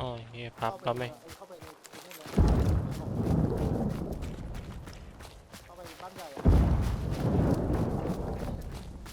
อ๋อเฮียพับก็ไม่เข้าไปในนู่เลยเข้าไปบ้านใหญ่อะ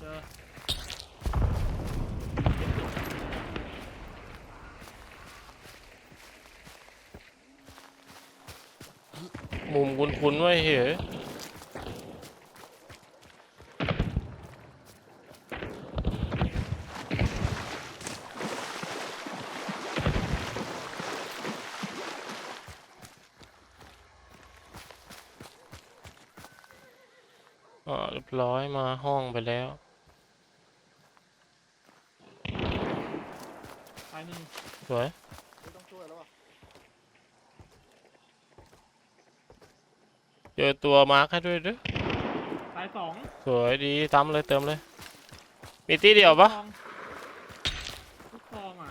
เจอมุมคุ้นๆไว้เฮ้ย รียบร้อยมาห้องไปแล้วตายหนึ่งสวยไม่ต้องช่วยแล้วอะเจอตัวมาร์คให้ด้วยเด้วยตายสองสวยดีทำเลยเติมเลย มีตีเดียวปะลูกซองลูกซองอะ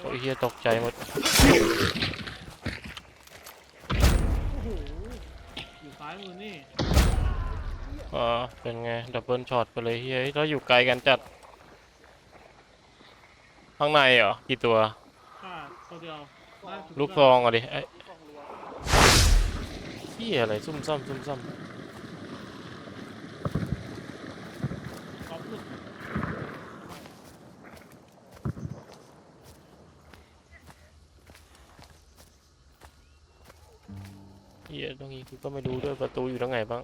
โอ้ยเฮียตกใจหมด โอ้โห อยู่ซ้ายมือนี่อ่าเป็นไง ดับเบิลช็อตไปเลยเฮ้ยเราอยู่ไกลกันจัด ข้างในเหรอ กี่ตัวฆ่าตัวเดียวได้สุดลูกยซอดองอะดิไอ้กล้องรัวเฮียอะไร ซุ่มซ่อมซุ่มซ่อม ก๊อปหลุด เฮียต รงนี้กูก็ไม่รู้ด้วยประตูอยู่ตรงไหนบ้าง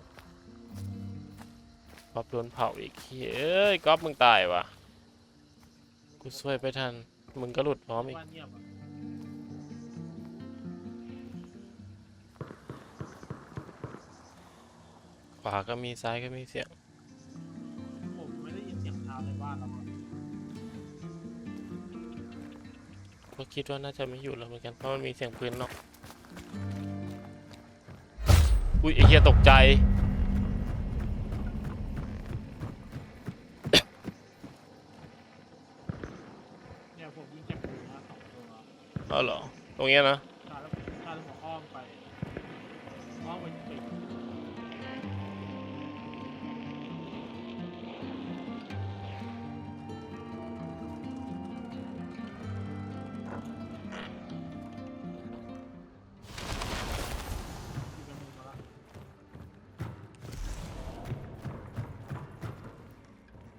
ก๊อฟโดนเผาอีกเฮ้ยเอ้ยก๊อฟมึงตายวะกูช่วยไปทัน มึงก็หลุดพร้อมอีกขวาก็มีซ้ายก็มีเสียงผมไม่ได้ยินเสียงเท้าในบ้านแล้วอะก็คิดว่าน่าจะไม่อยู่แล้วเหมือนกันเพราะมันมีเสียงปืนเนาะ อุ้ยไอ้เหี้ยตกใจ เนี่ยผมยิงเจ็บหูนะสองตัว เอาเหรอ ตรงเนี้ยนะ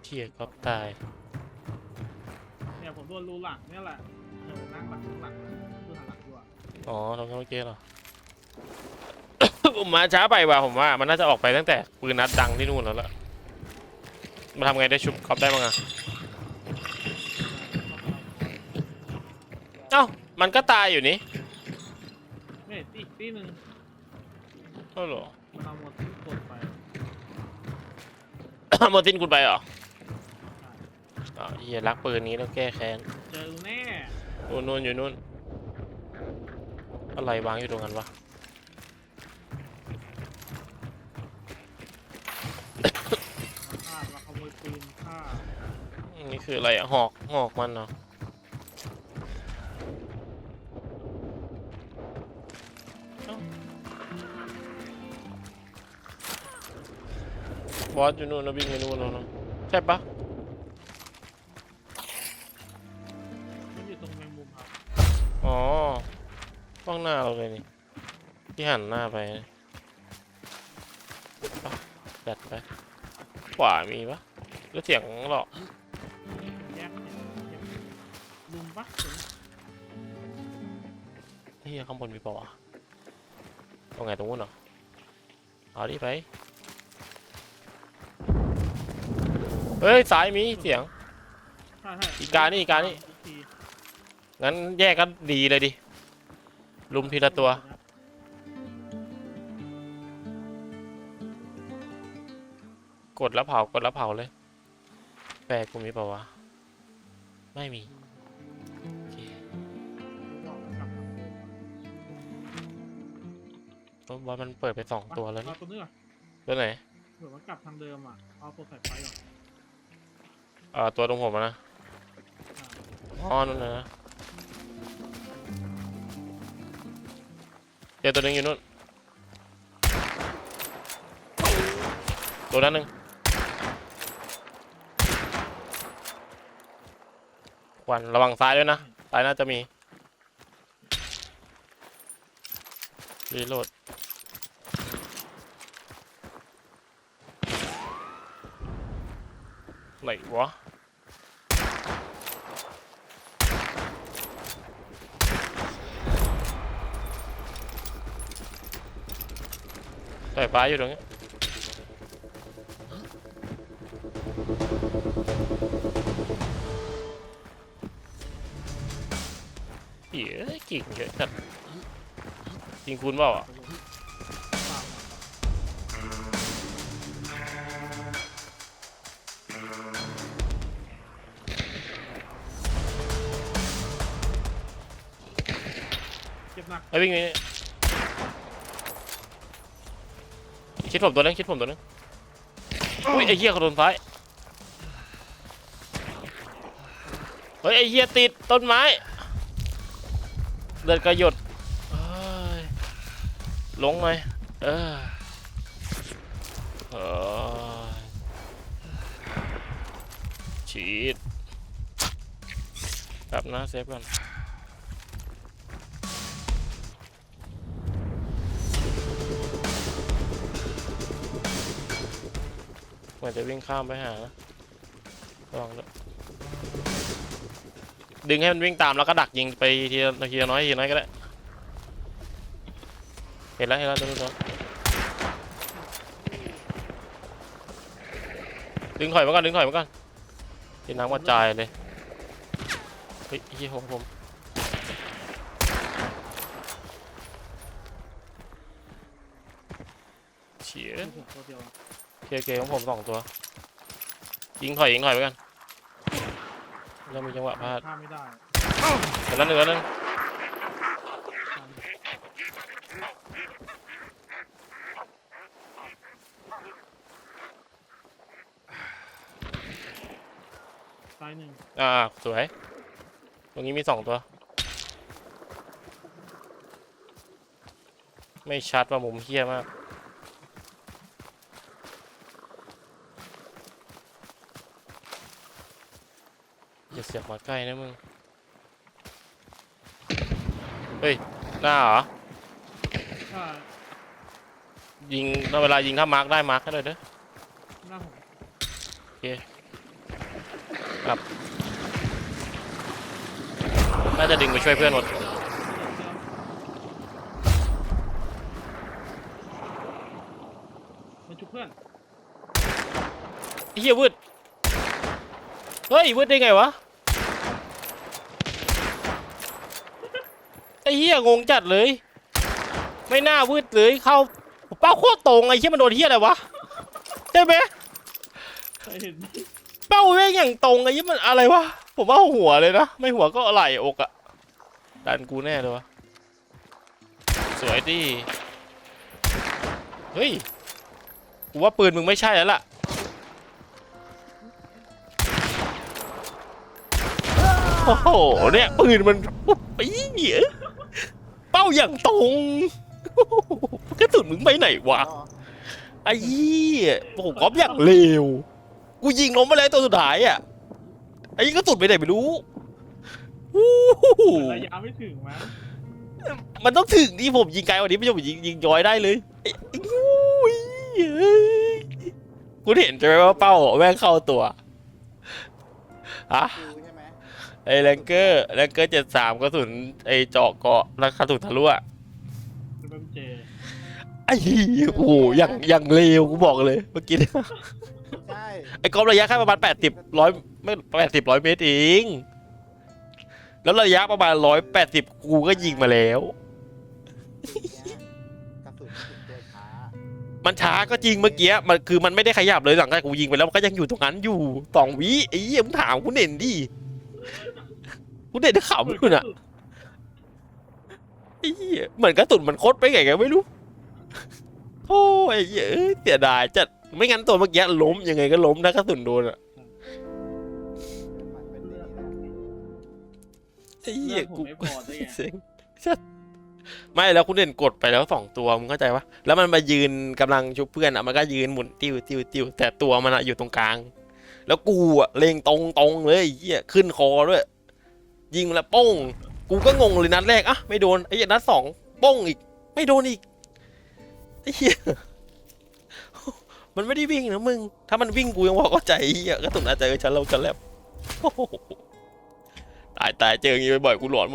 เที่ยก๊อฟตาย เนี่ยผมโดนรูหลังเนี่ยแหละเออนั่งหลังหลังดูหันหลังด้วยอ๋อตรงนี้เมื่อกี้เหรอ ผมมาช้าไปว่ะผมว่า มันน่าจะออกไปตั้งแต่ปืนนัดดังที่นู่นแล้วล่ะมาทำไงได้ชุบก๊อฟได้บ้างอะเอ้า มันก็ตายอยู่นี่เนี่ยอีกที่หนึ่งเอ้าเหรอมันเอาหมดทุกคนไป โมตินคุณไปเหรอ อ๋อเฮียรักปืนนี้แล้วแก้แค้นเจอแน่นู่นนู่นอยู่นู่นอะไรวางอยู่ตรงนั้นวะมาฆ่ามาขโมยปืนฆ่านี่คืออะไรอะหอกหอกมันเหรอเอ้าบอสอยู่นู่นนะวิ่งไปนู่นแล้วนะใช่ปะางหน้าเราเลยนี่ที่หันหน้าไปนะปะจัดไป ขวามีปะแล้วเสียงหรอกแยกเนี่ยแยกลุมปะถึงเฮียข้างบนมีปะวะตรงไหนตรงนู้นเหรอ เอาดิไป เฮ้ยสายมีเสียงใช่ใช่อีกานี่อีกานี่ทีงั้นแยกกันดีเลยดิ ลุมทีละตัว กดแล้วเผากดแล้วเผาเลย แปลกกูมีเปล่าวะ ไม่มีโอเคบอกกลับมาเพราะว่ามันเปิดไปสองตัวแล้วเอานี่ตัวนี้ก่อนตัวไหนเหมือนว่ากลับทางเดิมอะ เอาตัวใส่ไฟก่อนอ่าตัวตรงผมอะนะอ่าอ๋อนั่นนะ จอตัวหนึงอยู่นู่นตัวนั้นหนึ่งควันระวังซ้ายด้วยนะซ้ายน่าจะมีรีโหลดไหนวะ สายฟ้าอยู่ตรงนี้เหี้ยกิ่งเยอะจัดจริงคุณเปล่าอะเปล่าเจ็บหนักไอ้ยวิ่งนี่ คิดผมตัวนึงคิดผมตัวนึงอุ้ยไอ้เหี้ยเขาโดนซ้ายเฮ้ยไอ้เหี้ยติดต้นไม้เลือดกระหยดเอ้ยลงไหมเออเออฉีดแบบนะเซฟก่อน มือนจะวิ่งข้ามไปหานะระวังด้วยดึงให้มันวิ่งตามแล้วก็ดักยิงไปทีละทีละน้อยทีละน้อยก็ได้ เห็นแล้วเห็นแล้วตัวนู้นตัวนู้นดึงถอยมาก่อนดึงถอยมาก่อนทีน้ำกระจายเลยเฮ้ยยี่ห้อผมเฉียคือผมเดีย เคเคของผมสองตัวยิงถอยยิงถอยไปกันแล้วมีจังหวะพลาดข้ามไม่ได้เดี๋ยวนั้นหนึ่งแล้วนึงข้ามตายหนึ่งอ่าสวย ตรงนี้มีสองตัว ไม่ชัดว่ามุมเฮี้ยมาก อย่าเสียบมาใกล้นะมึง เฮ้ย หน้าเหรอถ้ายิงถ้าเวลายิงถ้ามาร์กได้มาร์กให้เลยเด้อหน้าผมน่าจะดึงไปช่วยเพื่อนหมด มันชุบเพื่อนไอ้เฮียวืด เฮ้ยวืดได้ไงวะ ไอ้เฮียงงจัดเลย ไม่น่าวืดเลยเข้าเป้าโคตรตรงไอ้เฮี้ยมันโดนเฮี้ยอะไรวะใช่ไหมเห็นเป้าแม่งอย่างตรงไอ้เฮี้ยมันอะไรวะผมว่าหัวเลยนะไม่หัวก็ไหล่อกอะดันกูแน่เลยวะสวยดิเฮ้ยกูว่าปืนมึงไม่ใช่แล้วล่ะโอ้โหเนี่ยปืนมันไอ้เหี้ย เป้าอย่างตรงกระสุนมึงไปไหนวะอ๋อไอ้เหี้ยโอ้โหก๊อปอย่างเร็ว กูยิงล้มไปแล้วตัวสุดท้ายอะไอ้กระสุนไปไหนไม่รู้วู้หูระยะไม่ถึงมั้งมันต้องถึงที่ผมยิงไกลกว่านี้ไม่ใช่ผมยิงยิงย้อยได้เลยไอ้ไอ้อุ้ยเอ้ยคุณเห็นใช่ไหมว่าเป้าแม่งเข้าตัวอะคิวใช่ ไหมไอ้แรงเกอร์แรงเกอร์เจ็ดสามกระสุนไอ้เจาะเกาะแล้วกระสุนทะลุอะเป็นแบบเจไอ้เหี้ยโอ้โหอย่างอย่างเร็วกูบอกเลยเมื่อกี้ใช่ไอ้กอล์ฟระยะแค่ประมาณแปดสิบร้อยไม่แปดสิบร้อยเมตรเองแล้วระยะประมาณร้อยแปดสิบกูก็ยิงมาแล้วเนี่ยกระสุนติดตัวช้ามันช้าก็จริงเมื่อกี้มันคือมันไม่ได้ขยับเลยหลังจากกูยิงไปแล้วมันก็ยังอยู่ตรงนั้นอยู่สองวิไอ้เหี้ยมึงถามคุณเด่นดิ คุณเด่นขำอยู่น่ะไอ้เหี้ยเหมือนกระสุนมันคดไปไงกันไม่รู้โอ้ยไอ้เหี้ยเอ้ยเสียดายจัดไม่งั้นตัวเมื่อกี้ล้มยังไงก็ล้มนะกระสุนโดนอะมันเป็นอย่างนี้แหละไอ้เหี้เลืยอดผมกูไม่พอด้วยไงเซ็งชัดไม่แล้วคุณเด่นกดไปแล้วสองตัวมึงเข้าใจปะแล้วมันมายืนกำลังชุบเพื่อนอะมันก็ยืนหมุนติ้วติ้วติ้วแต่ตัวมันอะอยู่ตรงกลาง แล้วกูอะเลงตรงตรงเลยไอ้เหี้ยขึ้นคอด้วย ยิงแล้วป้ง กูก็งงเลยนัดแรกอะไม่โดนไอ้นัดสองป้งอีก ไม่โดนอีกไอ้เหี้ยมันไม่ได้วิ่งนะมึง ถ้ามันวิ่งกูยังพอเข้าใจอ้เหี้ยก็ตุ่นอาจจะเจอฉันเราฉันแลบตายตายเจออย่างนี้บ่อยๆกูหลอน